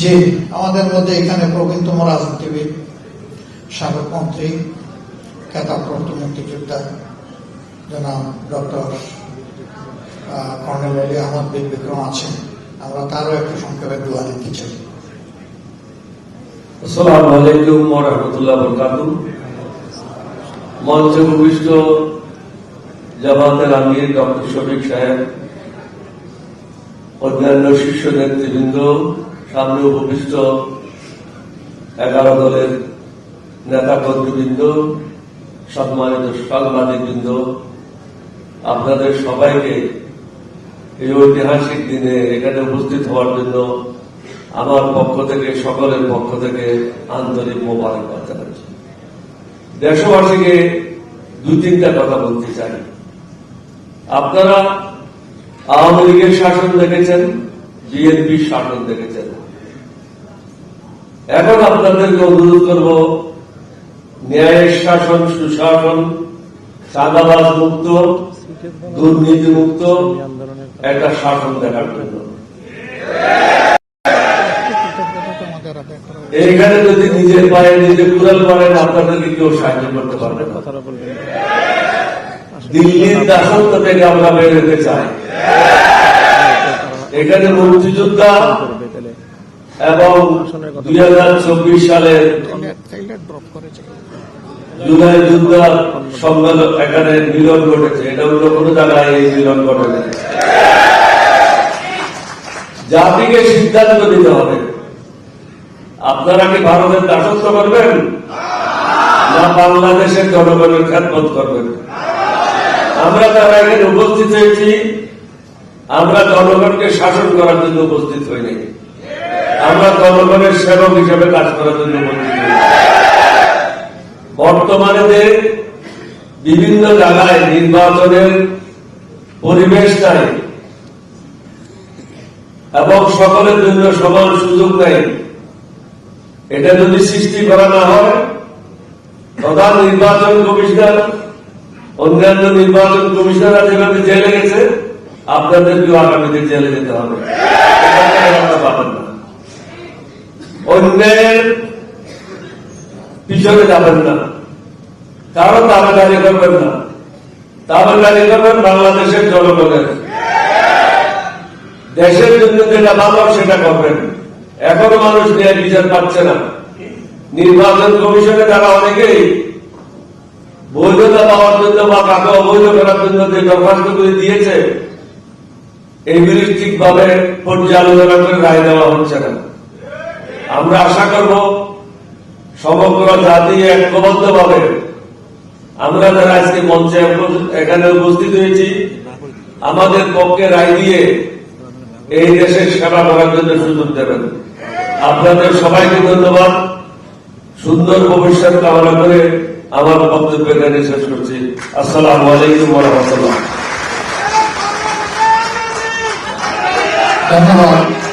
যে আমাদের মধ্যে এখানে প্রবীণতম রাজনীতিবিদ সাবেক মন্ত্রী খেতাবপ্রাপ্ত মুক্তিযোদ্ধা জনাব ডক্টর কর্নেল আলী আহমদ বিন বিক্রম আছেন। আমরা তারও একটু সংক্ষেপে দোয়া নিতে চাই। আসসালামু আলাইকুম ওয়া রাহমাতুল্লাহি ওয়া বারাকাতুহু। মঞ্চে জামাতের আমির ডক্টর শফিক সাহেব, অন্যান্য শীর্ষ নেতৃবৃন্দ সামনে উপবিষ্ট এগারো দলের নেতা কর্মীবৃন্দ সম্মানিত সাংবাদিকবৃন্দ, আপনাদের সবাইকে এই ঐতিহাসিক দিনে এখানে উপস্থিত হওয়ার জন্য আমার পক্ষ থেকে, সকলের পক্ষ থেকে আন্তরিক মোবারকবাদ জানাচ্ছি। দেশবাসীকে দুই তিনটা কথা বলতে চাই। আপনারা আওয়ামী লীগের শাসন দেখেছেন বিএনপির শাসন দেখেছেন। এখন আপনাদেরকে অনুরোধ করব, ন্যায়ের শাসন, সুশাসন, চাঁদাবাজ মুক্ত, দুর্নীতি মুক্ত, একটা শাসন দেখার জন্য। এইখানে যদি নিজের পায়ে নিজে কুড়াল মারেন, আপনাদেরকে কেউ সাহায্য করতে পারবে না। দিল্লির দাসত্ব থেকে আমরা বের হতে চাই। এখানে মুক্তিযোদ্ধা এবং দুই হাজার চব্বিশ সালের জুলাই যুদ্ধার সম্মেলন এখানে মিলন ঘটেছে। এটা জায়গায় এই মিলন ঘটেছে জাতিকে সিদ্ধান্ত নিতে হবে। আপনারা কি ভারতের দাসত্ব করবেন? না বাংলাদেশের জনগণের খ্যাতমত করবেন? আমরা যারা এখানে উপস্থিত হয়েছি। আমরা জনগণকে শাসন করার জন্য উপস্থিত হইনি আমরা জনগণের সেবক হিসেবে কাজ করার জন্য উপস্থিত হয়েছি বর্তমানে বিভিন্ন জায়গায় নির্বাচনের পরিবেশ নাই এবং সকলের জন্য সমান সুযোগ নেই, এটা যদি সৃষ্টি করা না হয়, প্রধান নির্বাচন কমিশনার, অন্যান্য নির্বাচন কমিশনাররা যেভাবে জেলে গেছে আপনাদেরকেও আগামীতে জেলে যেতে হবে। অন্যায়ের পিছনে যাবেন না। দাবাদারি করবেন না। করবেন বাংলাদেশের জনগণের। দেশের জন্য যেটা ভালো, সেটা করবেন। এখনও মানুষ ন্যায় বিচার পাচ্ছে না। নির্বাচন কমিশনে তারা অনেকেই বৈধতা পাওয়ার জন্য বা কাকে অবৈধ করার জন্য যে দরখাস্তগুলি দিয়েছে এইগুলি পর্যালোচনা রায় দেওয়া হচ্ছে না। আমরা আশা করব সমগ্র জাতি আমরা যারা আজকে মঞ্চে এখানে উপস্থিত হয়েছি, আমাদের পক্ষে রায় দিয়ে এই দেশের সেবা করার জন্য সুযোগ দেবেন। আপনাদের সবাইকে ধন্যবাদ। সুন্দর ভবিষ্যৎ কামনা করে আমার বক্তব্য এখানে শেষ করছি। আসসালামু আলাইকুম রহমতুল্লাহ। ধন্যবাদ